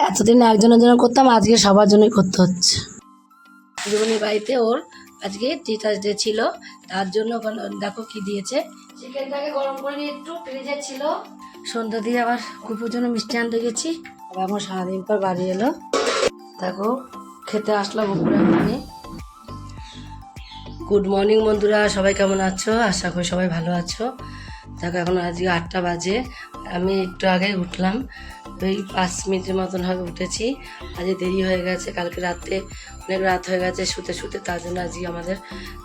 এতদিন একজনের জন্য করতাম আজকে সবার জন্যই করতে হচ্ছে। জীবনীর বাড়িতে ওর আজকে টিচার্স ডে ছিল তার জন্য ওখানে দেখো কি দিয়েছে। চিকেনটাকে গরম করে নিয়ে একটু ফ্রিজে ছিল। সন্ধ্যা দিয়ে আবার কুপুর জন্য মিষ্টি আনতে গেছি। আবার এখন সারাদিন পর বাড়ি এলো। দেখো খেতে আসলাম উপরে আমি গুড মর্নিং বন্ধুরা সবাই কেমন আছো? আশা করি সবাই ভালো আছো। দেখো এখন আজকে আটটা বাজে। আমি একটু আগে উঠলাম। ওই পাঁচ মিনিটের মতন হবে উঠেছি। আজকে দেরি হয়ে গেছে, কালকে রাতে অনেক রাত হয়ে গেছে শুতে শুতে, তার জন্য আজকে আমাদের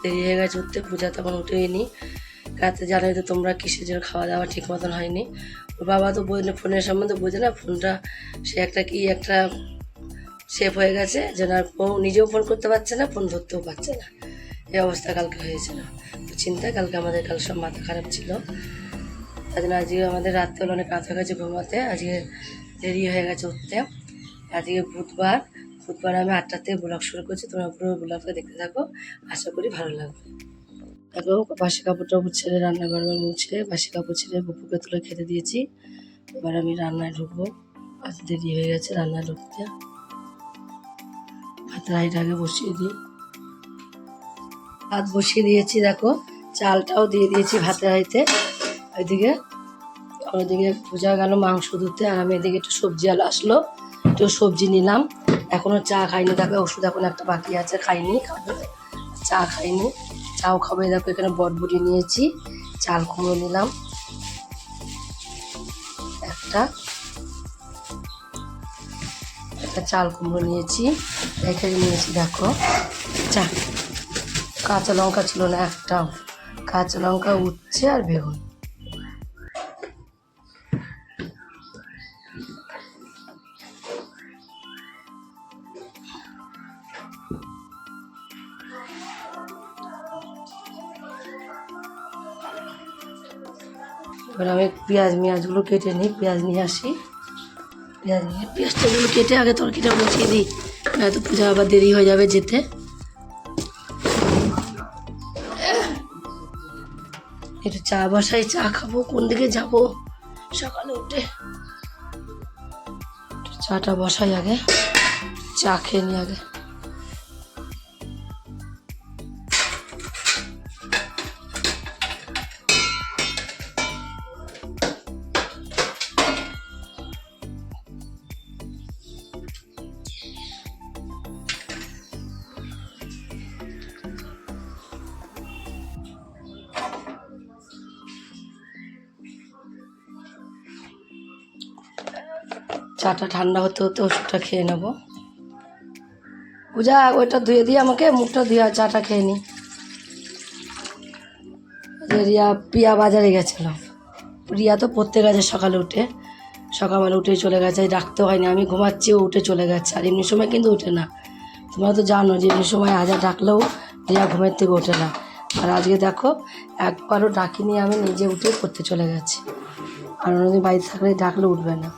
দেরি হয়ে গেছে উঠতে। পূজা তখন উঠেই নি। রাতে জানোই তো তোমরা কিসের জন্য খাওয়া দাওয়া ঠিক মতন হয়নি। বাবা তো বোঝে ফোনের সম্বন্ধে বোঝে না, ফোনটা সে একটা কি একটা সেফ হয়ে গেছে, যেন আর নিজেও ফোন করতে পারছে না ফোন ধরতেও পারছে না। এই অবস্থা কালকে হয়েছিল। তো চিন্তা, কালকে আমাদের, কাল সব মাথা খারাপ ছিল। তার জন্য আজকে আমাদের রাত্রে অনেক রাত হয়ে গেছে ঘুমাতে, আজকে দেরি হয়ে গেছে উঠতে। আজকে বুধবার। বুধবার আমি আটটাতে ব্লগ শুরু করছি, তোমরা পুরো ব্লগটা দেখতে থাকো। আশা করি ভালো লাগবে। দেখো বাসি কাপড় টাপড় ছেড়ে রান্নাঘর মুছে বাসি কাপড় ছেড়ে বুপুকে তুলে খেতে দিয়েছি। এবার আমি রান্নায় ঢুকবো। আজ দেরি হয়ে গেছে রান্নায় ঢুকতে। ভাতের হাঁড়িটা আগে বসিয়ে দিই। ভাত বসিয়ে দিয়েছি, দেখো। চালটাও দিয়ে দিয়েছি ভাতের হাঁড়িতে ওইদিকে ওইদিকে পূজা গেল, মাংস ধুতে, আর আমি এদিকে একটু সবজি আলো আসলো, একটু সবজি নিলাম। এখনও চা খাইনি দেখো ওষুধ এখন একটা বাকি আছে, খাইনি চা খাইনি, চাও খাব। দেখো, এখানে বটবুটি নিয়েছি, চাল কুমড়ো নিলাম। একটা একটা চাল কুমড়ো নিয়েছি, এখানে নিয়েছি, দেখো। চা, কাঁচা লঙ্কা ছিল না একটাও। কাঁচা লঙ্কা উঠছে আর বেগুন। পেঁয়াজ মেঁয়াজগুলো কেটে নিই, পেঁয়াজ নিয়ে আসি। পেঁয়াজ নিয়ে পেঁয়াজটাগুলো কেটে আগে তরকিটা বসিয়ে দিই, নয়তো পূজা আবার দেরি হয়ে যাবে যেতে। একটু চা বসাই, চা খাব, কোন দিকে যাব? সকালে উঠে চাটা বসাই আগে, চা খেয়ে নি আগে। চাটা ঠান্ডা হতে হতে ওষুধটা খেয়ে নেব। পূজা, ওইটা ধুয়ে দিয়ে আমাকে মুখটা ধুয়ে চাটা খেয়ে নি। রিয়া পিয়া বাজারে গেছিল। রিয়া তো পড়তে গেছে সকালে উঠে। সকালবেলা উঠে চলে গেছে ডাকতে হয়নি। আমি ঘুমাচ্ছি উঠে চলে গেছে। আর এমনি সময় কিন্তু উঠে না। তোমরা তো জানো যে এমনি সময় হাজার ডাকলেও রিয়া ঘুমের থেকে ওঠে না। আর আজকে দেখো, একবারও ডাকিনি আমি, নিজে উঠে পড়তে চলে গেছি। আর অন্যদিন বাড়িতে থাকলে ডাকলে উঠবে না।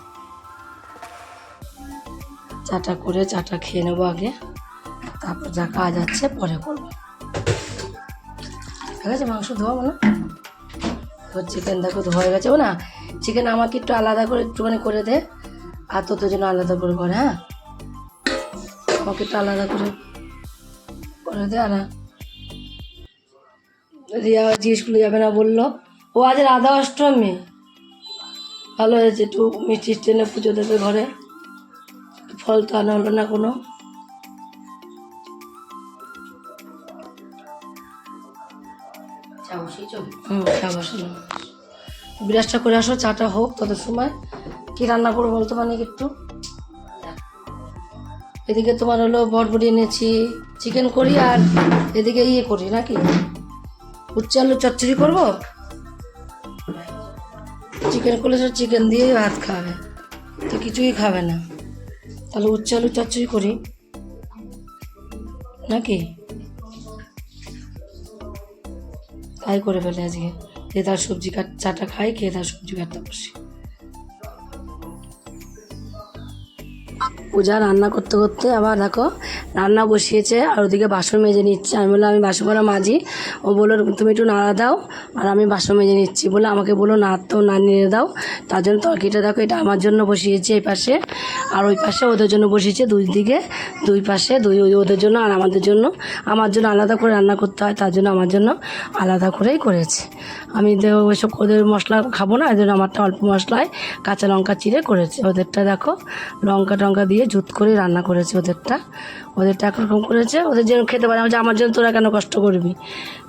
চাটা করে চাটা খেয়ে নেব আগে। তারপর যা কাজ আছে পরে করব। ঠিক আছে, মাংস ধোয়া না? এবার চিকেন দেখো ধোয়া গেছে। ও না চিকেন আমাকে একটু আলাদা করে, একটুখানি করে দে। আর তোর জন্য আলাদা করে করে হ্যাঁ? আমাকে একটু আলাদা করে করে দে, আর রিয়া জিনিসগুলো যাবে না বলল। ও আজ রাধা অষ্টমী। ভালো হয়েছে, একটু মিষ্টি টেনে পুজো দেবে ঘরে। ফল তো আনা হলো না কোনো। হুম চা বসানো বিরাজটা করে আসো চাটা হোক তত সময়। কি রান্না করব বলতে মানে একটু? এদিকে তোমার হলো বটবটি এনেছি চিকেন করি আর এদিকে ইয়ে করি নাকি? উচ্চ আলু চচ্চড়ি করব? চিকেন করলে চিকেন দিয়েই ভাত খাবে তো কিছুই খাবে না। তাহলে উচ্চ আলু চচ্চড়ি করি। নাকি? তাই করে ফেলে আজকে। যে তার সবজি কাট চাটা খাই খেয়ে তার সবজি কাটতে বসি। পূজা রান্না করতে করতে আবার দেখো রান্না বসিয়েছে আর ওদিকে বাসন মেজে নিচ্ছে। আমি বললাম, আমি বাসন করা মাজি? ও বলল, তুমি একটু নাড়া দাও আর আমি বাসন মেজে নিচ্ছি। বলে আমাকে বলল না তো না নিয়ে দাও। তার জন্য তরকিটা দেখো, এটা আমার জন্য বসিয়েছে এই পাশে। আর ওই পাশে ওদের জন্য বসিয়েছে দুই দিকে, দুই পাশে দুই ওদের জন্য আর আমাদের জন্য। আমার জন্য আলাদা করে রান্না করতে হয়, তার জন্য আমার জন্য আলাদা করেই করেছে। আমি ওইসব ওদের মশলা খাব না জন্য আমারটা অল্প মশলায় কাঁচা লঙ্কা চিড়ে করেছে। ওদেরটা দেখো লঙ্কা টঙ্কা দিয়ে জুত করে রান্না করেছে ওদেরটা। ওদেরটা একরকম করেছে, ওদের যেন খেতে পারে। যে আমার জন্য তোরা কেন কষ্ট করবি?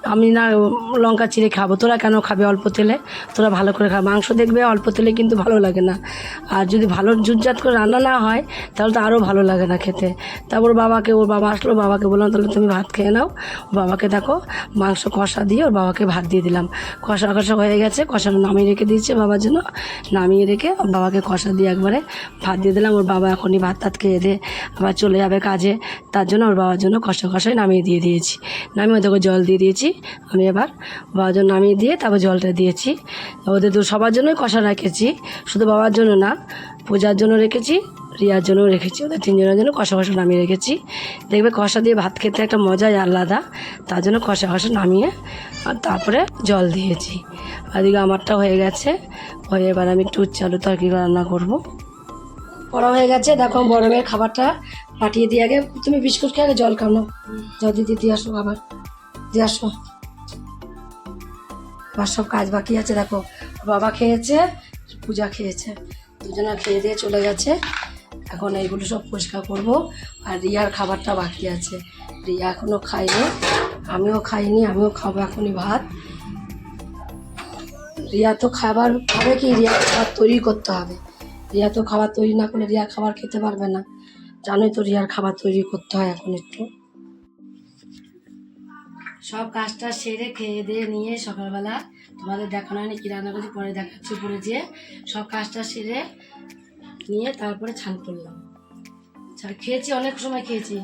আমি না, লঙ্কা চিড়ে খাব। তোরা কেন খাবে অল্প তেলে? তোরা ভালো করে খা। মাংস দেখবে অল্প তেলে কিন্তু ভালো লাগে না। আর যদি ভালো জুটজাত করে রান্না না হয়, তাহলে তো আরও ভালো লাগে না খেতে। তারপর বাবাকে, ওর বাবা আসলো, বাবাকে বললাম, তাহলে তুমি ভাত খেয়ে নাও। বাবাকে দেখো, মাংস কষা দিয়ে ওর বাবাকে ভাত দিয়ে দিলাম। কষা কষা হয়ে গেছে, কষা নামিয়ে রেখে দিয়েছে বাবার জন্য। নামিয়ে রেখে বাবাকে কষা দিয়ে একবারে ভাত দিয়ে দিলাম। ওর বাবা এখনই ভাত টাত খেয়ে দিয়ে আবার চলে যাবে কাজে। তার জন্য ওর বাবার জন্য কষা কষাই নামিয়ে দিয়ে দিয়েছি। নামিয়ে ওদেরকে জল দিয়ে দিয়েছি। আমি এবার বাবার জন্য নামিয়ে দিয়ে তারপর জলটা দিয়েছি। ওদের দু সবার জন্যই কষা রেখেছি। শুধু বাবার জন্য না, পূজার জন্য রেখেছি, রিয়ার জন্য রেখেছি। ওদের তিনজনের জন্য কষা কষা নামিয়ে রেখেছি। দেখবে কষা দিয়ে ভাত খেতে একটা মজাই আলাদা। তার জন্য কষা কষা নামিয়ে আর তারপরে জল দিয়েছি। এদিকে আমারটা হয়ে গেছে। হয়ে এবার আমি একটু উচ্চ আলু তরকারি রান্না করব। করা হয়ে গেছে। দেখো গরমের খাবারটা পাঠিয়ে দিয়ে আগে তুমি বিস্কুট খেয়ে আগে জল খাও জল দিতে দিয়ে আসো আবার। দিয়ে আসো। আবার সব কাজ বাকি আছে, দেখো। বাবা খেয়েছে, পূজা খেয়েছে। দুজনা খেয়ে দিয়ে চলে গেছে। এখন এইগুলো সব পরিষ্কার করব। আর রিয়ার খাবারটা বাকি আছে। রিয়া এখনও খাইনি আমিও খাইনি, আমিও খাব এখনই ভাত। রিয়া তো খাবার খাবে কি? রিয়া খাবার তৈরি করতে হবে। রিয়া তো খাবার তৈরি না করলে রিয়া খাবার খেতে পারবে না। জানোই তো রিয়ার খাবার তৈরি করতে হয় এখন একটু। সব কাজটা সেরে খেয়ে দিয়ে নিয়ে সকালবেলা তোমাদের দেখানো হয়নি, কি রান্না করছি পরে দেখাচ্ছি পরে যে সব কাজটা সেরে নিয়ে তারপরে ছান করলাম খেয়েছি, অনেক সময় খেয়েছি।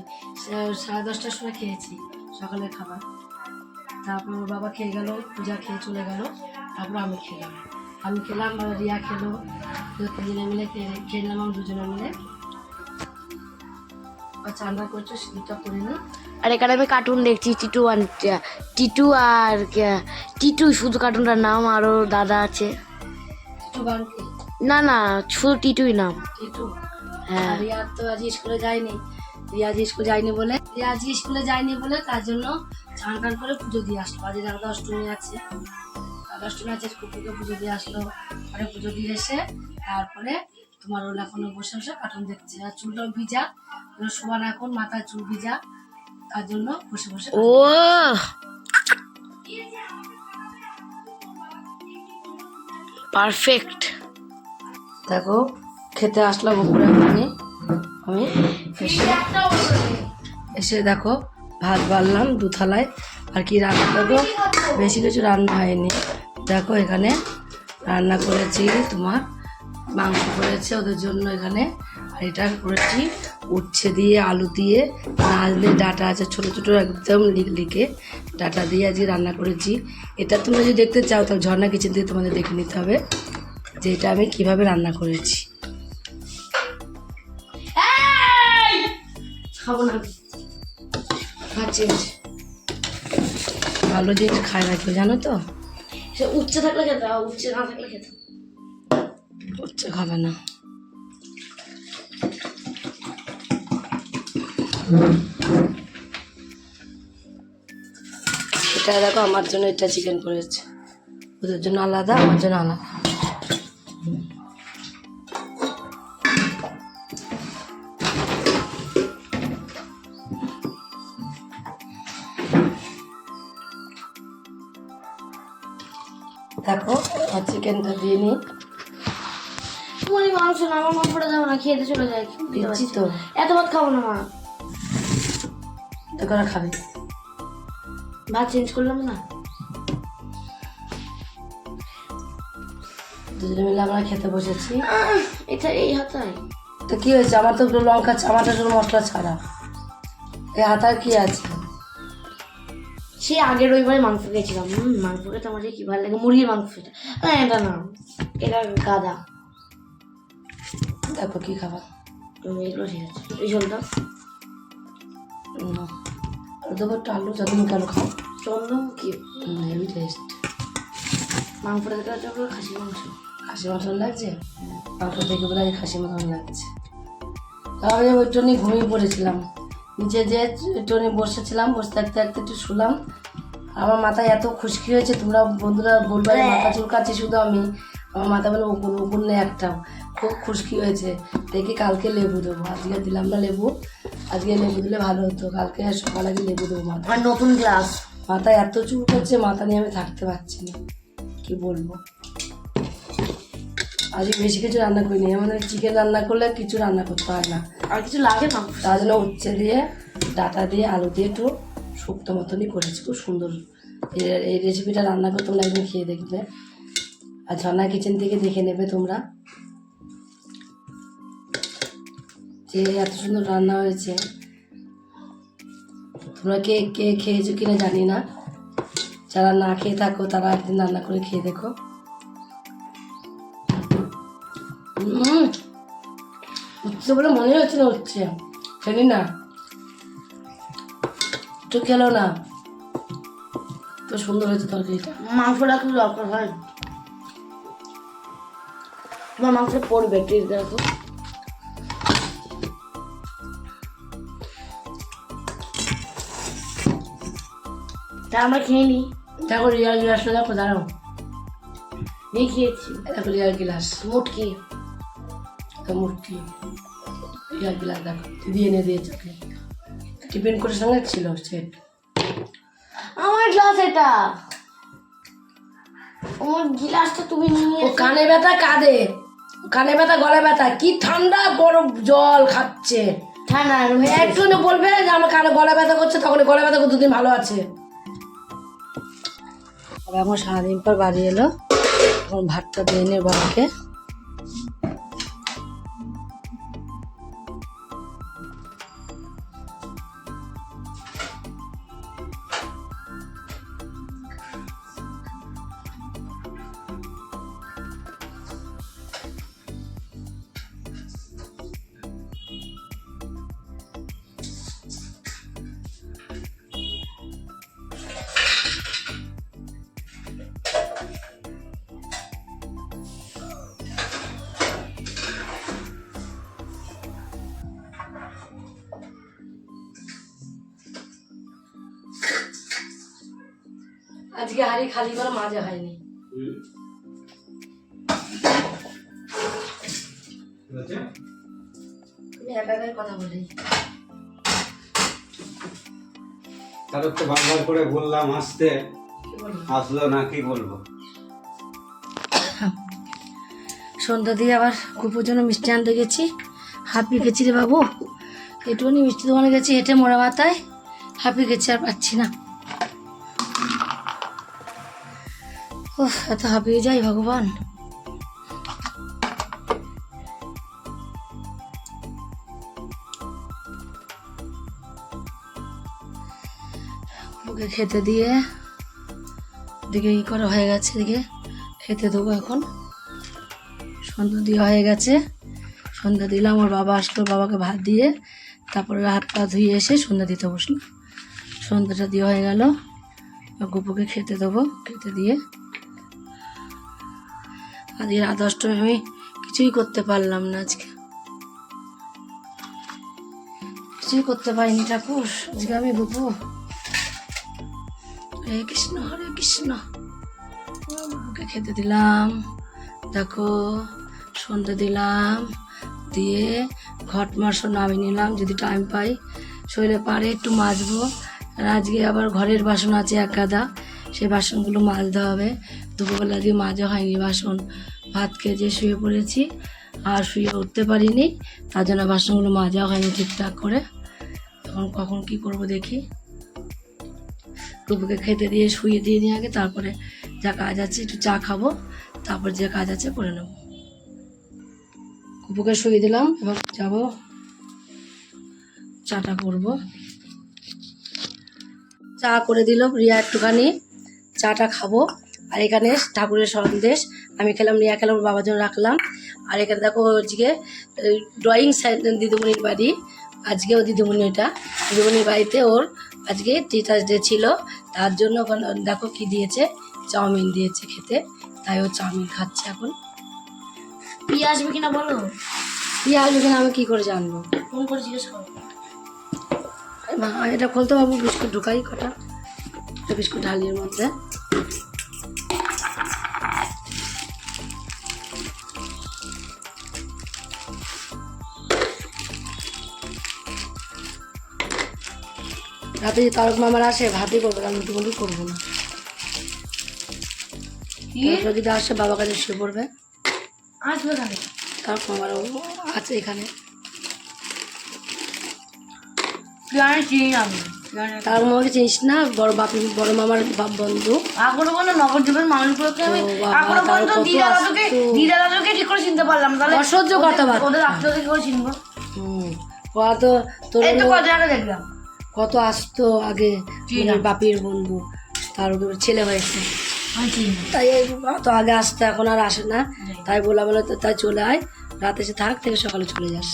সাড়ে দশটার সময় খেয়েছি সকালের খাবার। তারপর বাবা খেয়ে গেল, পূজা খেয়ে চলে গেল, তারপর আমি খেলাম। আমি খেলাম রিয়া খেলো দু তিনজনে মিলে নিলাম আমরা দুজনে মিলে। আর চান্দা করছ সিঁদুরটা করে নিই আর এখানে আমি কার্টুন দেখছি টিটু আর টিটু আর টিটু শুধু কার্টুনটার নাম আরও দাদা আছে। না না শুধু টিটুই নাম। টিটু? হ্যাঁ। রিয়া তো আজ স্কুলে যায়নি। রিয়া আজ স্কুলে যায়নি বলে রিয়া আজ স্কুলে যায়নি বলে তার জন্য চান করে পুজো দিয়ে আসলো। আজ রাধা অষ্টমী আছে। অষ্টমী আছে কুকুরকে পুজো দিয়ে আসলো। পরে পুজো দিয়ে এসে তারপরে তোমার ওলা এখনও বসে বসে কার্টুন দেখছে। আর চুলটাও ভিজা ওরা শোয়ান এখন মাথায় চুল ভিজা তার জন্য বসে বসে ও পারফেক্ট। দেখো খেতে আসলাম উপরে আমি আমি এসে এসে দেখো ভাত বাড়লাম দু থালায় আর কি রান্না করব? বেশি কিছু রান্না হয়নি। দেখো এখানে রান্না করেছি তোমার মাংস করেছে ওদের জন্য এখানে। আর এটা করেছি উচ্ছে দিয়ে আলু দিয়ে দিয়ে ডাটা আছে ছোটো ছোটো একদম লিক- লিকে ডাটা দিয়ে আজকে রান্না করেছি। এটা তোমরা যদি দেখতে চাও তাহলে ঝর্ণা কিচেন দিয়ে তোমাদের দেখে নিতে হবে যে এটা আমি কীভাবে রান্না করেছি। খাব না। খাচ্ছি। ভালো জিনিস খায় কেউ জানো তো? সে উচ্চে থাকলে খেতে উচ্চে না থাকলে খেতে উচ্ছে খাবে না। এটা দেখো, আমার জন্য এটা চিকেন করেছে। ওদের জন্য আলাদা, আমার জন্য আলাদা। চিকেনটা দিয়ে নিই তোমার এই মাংস না আমার যাব না খেতে চলে যায় দিচ্ছি তো। এত ভাত খাব না মা। তো করে খাবে। ভাত চেঞ্জ করলাম না। দুজনে মিলে আমরা খেতে বসেছি। এটা এই হাতায়। তো কি হয়েছে? আমার তো লঙ্কা আমারটা শুধু মশলা ছাড়া। এই হাতার কি আছে? সে আগের রবিবারে মাংস খেয়েছিলাম। মাংস খেতে আমার কি ভালো লাগে, মুরগির মাংস এটা। না এটা না, এটা গাদা। দেখো কি খাবার এগুলো ঠিক আছে। এই ঝোলটা। না দেবো একটু আলু যতদিন কালো খাও? চন্দ্রমুখী হেভি টেস্ট মাংসটা দেখতে খাসি মাংস। খাসি মটন লাগছে? মাংস থেকে বলে আজ খাসি মটন লাগছে। তাহলে ওই জন্যই ঘুমিয়ে পড়েছিলাম। নিচে যে টনি বসেছিলাম বসে থাকতে থাকতে একটু শুলাম আমার মাথায় এত খুশকি হয়েছে তোমরা বন্ধুরা বলবে মাথা চুলকাচ্ছি শুধু আমি। আমার মাথা বলে উকুন উকুন নেই একটাও খুব খুশকি হয়েছে। দেখি কালকে লেবু দেবো। আজকে দিলাম না লেবু। আজকে লেবু দিলে ভালো হতো। কালকে সকাল আগে লেবু দেবো মাথা নতুন গ্লাস মাথায় এত চুল করছে মাথা নিয়ে আমি থাকতে পারছি না। কি বলব? আজকে বেশি কিছু রান্না করিনি। আমাদের চিকেন রান্না করলে কিছু রান্না করতে হয় না। আর কিছু লাগে মাংস তার জন্য উচ্ছে দিয়ে ডাটা দিয়ে আলু দিয়ে একটু শুক্তো মতনই করেছি। খুব সুন্দর। এই- এই রেসিপিটা রান্না করে তোমরা একদিন খেয়ে দেখবে। আর ঝর্ণা কিচেন থেকে দেখে নেবে তোমরা। যে এত সুন্দর রান্না হয়েছে। তোমরা কে কে খেয়েছো কিনা জানি না। যারা না খেয়ে থাকো তারা একদিন রান্না করে খেয়ে দেখো। উঠছে বলে মনে হচ্ছে না উঠছে জানি না। একটু খেলো না। তো সুন্দর হয়েছে তরকারিটা। মাংসটা খুব দরকার হয়। তোমার মাংস পড়বে টেস্ট দেখো। তা আমরা খেয়ে নিই দেখো রিয়াল গ্লাসটা দেখো দাঁড়াও। নিয়ে খেয়েছি। দেখো রিয়াল গ্লাস। মুটকি। মূর্তি। রিয়াল গ্লাস দেখো দিদি এনে দিয়েছে ওকে টিফিন করে সঙ্গে ছিল সেট আমার গ্লাস এটা। আমার গ্লাসটা তুমি নিয়ে ও কানে ব্যথা কাঁদে। কানে ব্যথা গলা ব্যথা। কি ঠান্ডা বরফ জল খাচ্ছে। ঠান্ডা একটু বলবে যে আমার কানে গলা ব্যথা করছে তখন গলা ব্যথা করে দুদিন ভালো আছে। এখন সারাদিন পর বাড়ি এলো। এখন ভাতটা দিয়ে নে বাবাকে। আজকে হাড়ি খালি করে মাজা হয়নি। তুমি একা একাই কথা বলি। তারপর তো বারবার করে বললাম আসতে। আসলো না কি বলব? সন্ধ্যা দিয়ে আবার কুপুর জন্য মিষ্টি আনতে গেছি। হাঁপিয়ে গেছি রে বাবু। একটুখানি মিষ্টি দোকানে গেছি হেঁটে মোড়া মাথায়। হাঁপিয়ে গেছি আর পাচ্ছি না। এত হাঁপিয়ে যাই ভগবান। ওকে খেতে দিয়ে দিকে ই করা হয়ে গেছে, এদিকে খেতে দেবো এখন। সন্ধ্যা দেওয়া হয়ে গেছে। সন্ধ্যা দিলাম, ওর বাবা আসলো বাবাকে ভাত দিয়ে তারপরে হাত পা ধুয়ে এসে সন্ধ্যা দিতে বসলাম সন্ধ্যাটা দিয়ে হয়ে গেল। গুপুকে খেতে দেবো, খেতে দিয়ে আজকে অষ্টমী আমি কিছুই করতে পারলাম না আজকে। কিছুই করতে পারিনি ঠাকুর, আজকে আমি গুপু হরে কৃষ্ণ হরে কৃষ্ণ। বাবুকে খেতে দিলাম, দেখো সন্ধে দিলাম, দিয়ে ঘট মাসও নামিয়ে নিলাম, যদি টাইম পাই। শরীরে পারে একটু মাজবো, আর আজকে আবার ঘরের বাসন আছে এক গাদা সেই বাসনগুলো মাজতে হবে। দুপুরবেলা দিয়ে মাজা হয়নি বাসন। ভাত খেয়ে শুয়ে পড়েছি, আর শুয়ে উঠতে পারিনি। তার জন্য বাসনগুলো মাজা হয়নি ঠিকঠাক করে। এখন কখন কি করব দেখি। টুপুকে খেতে দিয়ে শুয়ে দিয়ে নিয়ে আগে, তারপরে যা কাজ আছে একটু চা খাব, তারপর যে কাজ আছে করে নেব। কুপুকে শুয়ে দিলাম, এবার যাব, চাটা করব। চা করে দিল রিয়া একটুখানি। চাটা খাব। আর এখানে ঠাকুরের সন্দেশ। আমি খেলাম রিয়া খেলাম বাবার জন্য রাখলাম। আর এখানে দেখো হচ্ছে ড্রয়িং দিদিমণির বাড়ি। আজকে ও দিদিমণি এটা দিদিমণির বাড়িতে ওর আজকে টিচার্স ডে ছিল। তার জন্য ওখানে দেখো কি দিয়েছে? চাউমিন দিয়েছে খেতে। তাই ও চাউমিন খাচ্ছে এখন। পিয়ে আসবে কিনা বলো? দিয়ে আসবে কিনা আমি কী করে জানব? ফোন করে জিজ্ঞেস করো। এটা খুলতে পারব বিস্কুট ঢুকাই কটা? বিস্কুট ঢালির মধ্যে। রাতে যে তারক মামার আসে ভাতই করব আমি রুটি করব না। যদি আসে বাবা কাছে শুয়ে পড়বে আসবে তারক মামার আছে এখানে। পিয়ানে চিনি না আমি পিয়ানে মামাকে চিনিস না বড় বাপি বড় মামার বাপ বন্ধু। এখনও পর্যন্ত নবদ্বীপের মানুষগুলোকে আমি ও বাবা, এখনও তার পর্যন্ত কত দিদা দাদুকে দিদা দাদুকে ঠিক করে চিনতে পারলাম তাহলে অসহ্য কথাবার্তা। ওদের আত্মীয়কে করে চিনবো? ওরা তো তোর এই তো কত আগে দেখলাম। কত আসতো আগে মানে। বাপির বন্ধু তার ছেলে হয়েছে। তাই কত আগে আসতো এখন আর আসে না। তাই বলা বলে তো তাই চলে আয় রাতে এসে থাক থেকে সকালে চলে যাস।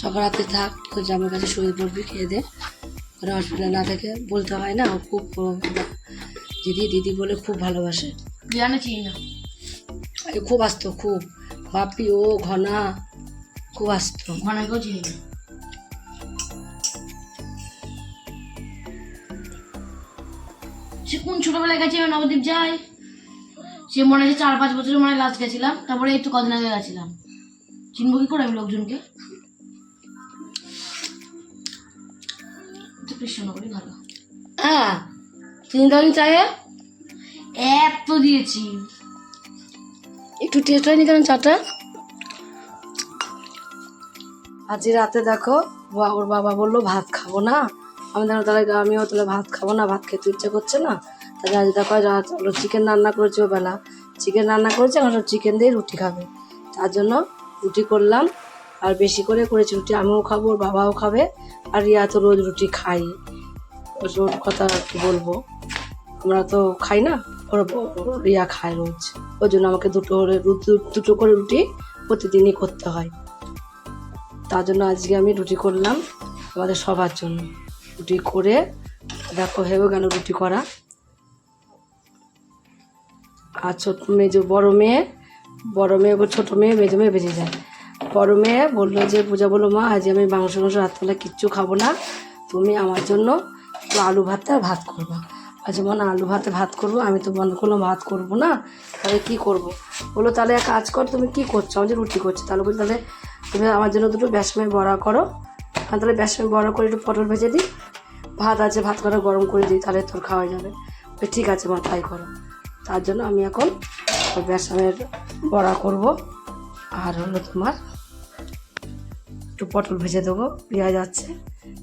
সকাল রাতে থাক তোর জামার কাছে শুয়ে পড়বি খেয়ে দে। ওরা হসপিটালে না থেকে বলতে হয় না ও খুব দিদি দিদি বলে খুব ভালোবাসে। পিয়ানে চিনি না? আগে খুব আসতো খুব। বাপি ও ঘনা খুব আসতো। ঘনাকেও চিনি না? সে কোন ছোটবেলায় গেছে আমি নবদ্বীপ যাই সে মনে হয় চার পাঁচ বছরের মনে হয় লাস্ট গেছিলাম। তারপরে একটু কদিন আগে গেছিলাম। চিনবো কি করে আমি লোকজনকে? তো কৃষ্ণনগরই ভালো। হ্যাঁ চিন্তা চায়ে? এত দিয়েছি। একটু টেস্ট হয়নি কেন চাটা? আজ রাতে দেখো ওর বাবা বলল ভাত খাব না। আমি দেখো তাহলে আমিও তাহলে ভাত খাব না ভাত খেতে ইচ্ছে করছে না। তাহলে আজ দেখো রাত হলো চিকেন রান্না করেছে ও বেলা চিকেন রান্না করেছে এখন চিকেন দিয়ে রুটি খাবে। তার জন্য রুটি করলাম। আর বেশি করে করেছি রুটি। আমিও খাব বাবাও খাবে, আর রিয়া তো রোজ রুটি খাই। ওর কথা বলব? আমরা তো খাই না রিয়া খায় রোজ। ওই জন্য আমাকে দুটো করে দুটো করে রুটি প্রতিদিনই করতে হয়। তার জন্য আজকে আমি রুটি করলাম আমাদের সবার জন্য। রুটি করে, দেখো হেবে গেল রুটি করা। আর ছোট মেয়ে বড় মেয়ে বড় মেয়ে ছোটো মেয়ে, মেজো মেয়ে বেঁচে যায়। মেয়ে বলল যে পূজা বলল মা আজ আমি মাংস মাংস রাত্রেবেলা কিচ্ছু খাব না। তুমি আমার জন্য আলু ভাতটা ভাত করব। আচ্ছা মনে আলু ভাতে ভাত করব। আমি তো মনে করলাম ভাত করব না। তাহলে কী করব? বলল তাহলে এক কাজ কর তুমি কী করছ? আমি যে রুটি করছি। তাহলে বলি তাহলে তুমি আমার জন্য দুটো বেসমের বড়া করো। আমি তাহলে বেসমের বড়া করে একটু পটল ভেজে দিই। ভাত আছে ভাত করা গরম করে দিই তাহলে তোর খাওয়া যাবে। বলি, ঠিক আছে মা তাই করো। তার জন্য আমি এখন বেসমের বড়া করব। আর হলো তোমার একটু পটল ভেজে দেবো, পেঁয়াজ আছে,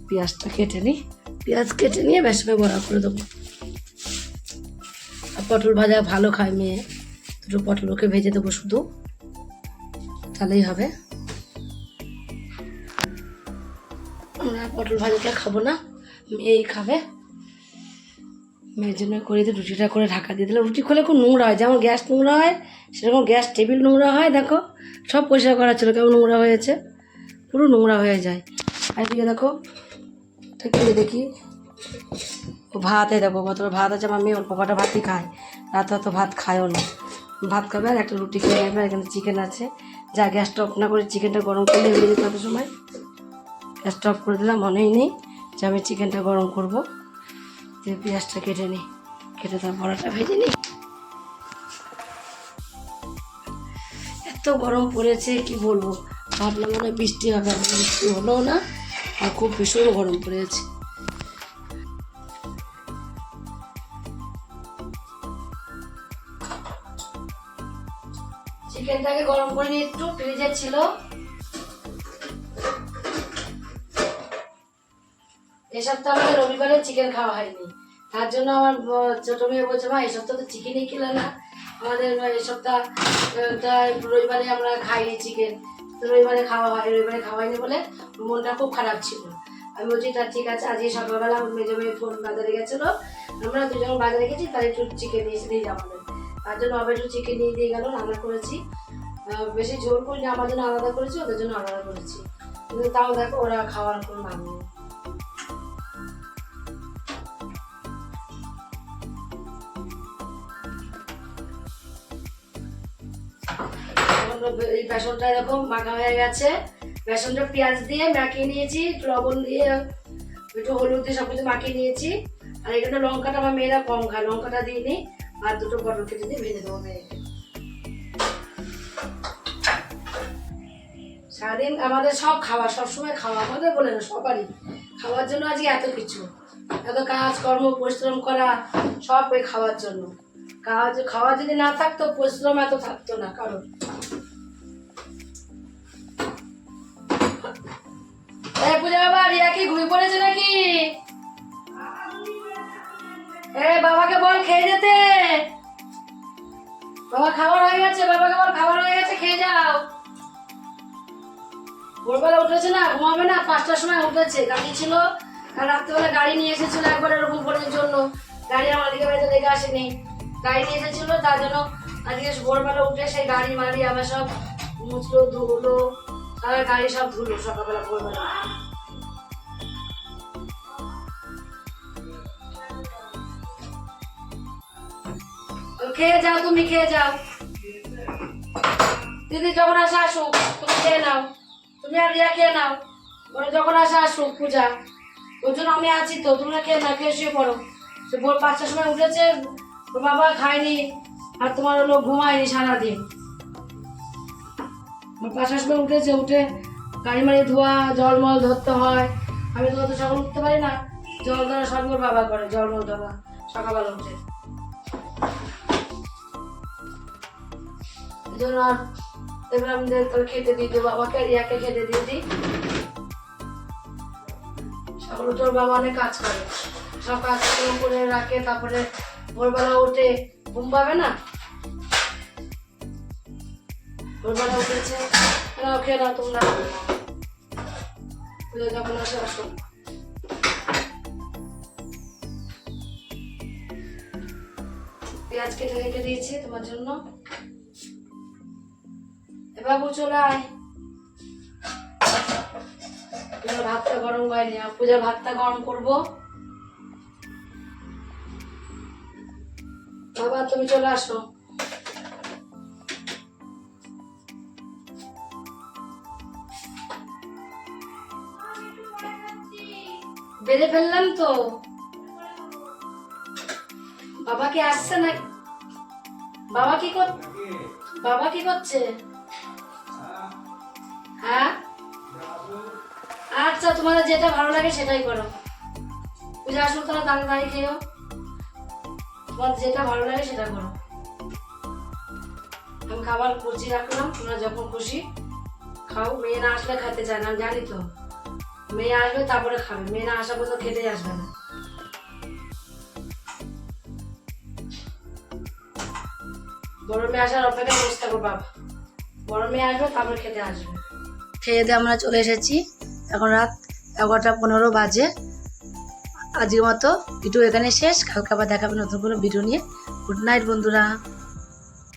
পেঁয়াজটা কেটে নিই। পেঁয়াজ কেটে নিয়ে বেসমের বড়া করে দেবো। আর পটল ভাজা ভালো খায় মেয়ে, দুটো পটল ওকে ভেজে দেবো শুধু। তাহলেই হবে। আমরা পটল ভাজাটা খাব না, মেয়েই খাবে। মেয়ের জন্য করে দিয়ে রুটিটা করে ঢাকা দিয়ে দিলে রুটি খোলে খুব নোংরা হয়, যেমন গ্যাস নোংরা হয়, সেরকম গ্যাস টেবিল নোংরা হয়, দেখো। সব পরিষ্কার করা ছিল, কেমন নোংরা হয়েছে। পুরো নোংরা হয়ে যায়। আর এদিকে দেখো, এটা কি দেখি? ভাতে দেখো, কত ভাত আছে, আমার মেয়ে অল্প কটা ভাতই খায়। রাতে অত ভাত খায়ও না। ভাত খাবে আর একটা রুটি খেয়ে নেবে এখানে চিকেন আছে। যা গ্যাসটা অফ না করে চিকেনটা গরম করলে হয়ে যেত এত সময়। গ্যাসটা অফ করে দিলাম, মনেই নেই যে আমি চিকেনটা গরম করব। যে পেঁয়াজটা কেটে নিই। কেটে তার বড়াটা ভেজে নিই। এত গরম পড়েছে, কি বলব? ভাবলাম মনে বৃষ্টি হবে বৃষ্টি হলো না, আর খুব ভীষণ গরম পড়েছে। চিকেনটাকে গরম করে নিয়ে একটু ফ্রিজে ছিল। এ সপ্তাহ আমাদের রবিবারে চিকেন খাওয়া হয়নি। তার জন্য আমার ছোট মেয়ে বলছে, মা এই সপ্তাহ তো চিকেনই খেলে না। আমাদের এই সপ্তাহ রবিবারে আমরা খাইনি চিকেন। রবিবারে খাওয়া হয়, রবিবারে খাওয়াইনি বলে মনটা খুব খারাপ ছিল। আমি বলছি, তা ঠিক আছে, আজকে সকালবেলা মেজো মেয়ে ফোন বাজারে গেছিল। আমরা দুজন বাজারে গেছি, তাই একটু চিকেন নিয়ে এসে দিয়ে যাব তার জন্য আবার একটু চিকেন নিয়ে দিয়ে গেল, রান্না করেছি। বেশি জোর করিনি, আমার জন্য আলাদা করেছি, ওদের জন্য আলাদা করেছি। কিন্তু তাও দেখো, ওরা খাওয়ার কোনো নাম এই বেসনটা এরকম মাখা হয়ে গেছে। বেসনটা পেঁয়াজ দিয়ে মাখিয়ে নিয়েছি, একটু লবণ দিয়ে, একটু হলুদ দিয়ে সব কিছু মাখিয়ে নিয়েছি। আর এখানে লঙ্কাটা আমার মেয়েরা কম খায়, লঙ্কাটা আর দুটো কেটে দিয়ে ভেজে দেবো মেয়েকে। সারাদিন আমাদের সব খাওয়া, সবসময় খাওয়া, আমাদের বলে না, সবারই। খাওয়ার জন্য আজকে এত কিছু। এত কাজ কর্ম পরিশ্রম করা, সব এই খাওয়ার জন্য। কাজ খাওয়া যদি না থাকতো, পরিশ্রম এত থাকতো না কারণ এই পূজা বাবা, রিয়া কি ঘুমিয়ে পড়েছে নাকি? এ বাবাকে বল খেয়ে যেতে। বাবা, খাবার হয়ে গেছে, বাবাকে বল খাবার হয়ে গেছে, খেয়ে যাও। ভোরবেলা উঠেছে না, ঘুমাবে না, পাঁচটার সময় উঠেছে। গাড়ি ছিল আর রাত্রেবেলা গাড়ি নিয়ে এসেছিল একবার এরকম করার জন্য। গাড়ি আমার দিকে বাড়িতে দেখে আসেনি। গাড়ি নিয়ে এসেছিল, তার জন্য আজকে ভোরবেলা উঠে সেই গাড়ি মারি, আবার সব মুছলো, ধুলো সারা গাড়ি সব ধুলো, সকালবেলা ভোরবেলা খেয়ে যাও, তুমি খেয়ে যাও। দিদি যখন আসে আসুক, তুমি খেয়ে নাও। তুমি আর রিয়া খেয়ে নাও। ওরা যখন আসে আসুক, পূজা। ওই জন্য আমি আছি তো, তোমরা খেয়ে না খেয়ে শুয়ে পড়ো। সে ভোর পাঁচটার সময় উঠেছে, ওর বাবা খায়নি, আর তোমার হলো ঘুমায়নি সারাদিন। পাঁচটার সময় উঠেছে, উঠে গাড়ি মাড়ি ধোয়া জলমল ধরতে হয়। আমি তো অত সকাল উঠতে পারি না। জল ধরা সব বাবা করে, জল জলমল ধরা সকালবেলা উঠে। জন্য তোর খেতে দিয়ে দিই বাবাকে আর খেতে দিয়ে দিই। সকালে তোর বাবা অনেক কাজ করে। সব কাজ করে রাখে, তারপরে ভোরবেলা উঠে ঘুম পাবে না? ভোরবেলা উঠেছে নাও খেয়ে নাও, তোমরা। পুজো যখন আসে, আসো। পেঁয়াজ কেটে রেখে দিয়েছি তোমার জন্য। বাবু চলে আয়। ভাতটা গরম হয়নি পূজার ভাতটা গরম করব। বাবা, তুমি চলে আসো। বেঁধে ফেললাম তো। বাবা কি আসছে না বাবা কি কর বাবা কি করছে? হ্যাঁ? আচ্ছা তোমাদের যেটা ভালো লাগে সেটাই করো। পূজা আসো তোরা দাঁড়িয়ে দাঁড়িয়ে খেয়েও। তোমার যেটা ভালো লাগে সেটা করো। আমি খাবার করছি রাখলাম, তোমরা যখন খুশি খাও। মেয়ে না আসলে খেতে চায় না জানি তো। মেয়ে আসবে, তারপরে খাবে। মেয়ে না আসা পর্যন্ত খেতেই আসবে না। বড় মেয়ে আসার অপেক্ষায় বসে থাকো বাবা বড় মেয়ে আসবে, তারপরে খেতে আসবে। খেয়ে দিয়ে আমরা চলে এসেছি। এখন রাত এগারোটা পনেরো বাজে। আজকের মতো ভিডিও এখানে শেষ। কালকে আবার দেখাবে নতুন কোনো ভিডিও নিয়ে। গুড নাইট বন্ধুরা।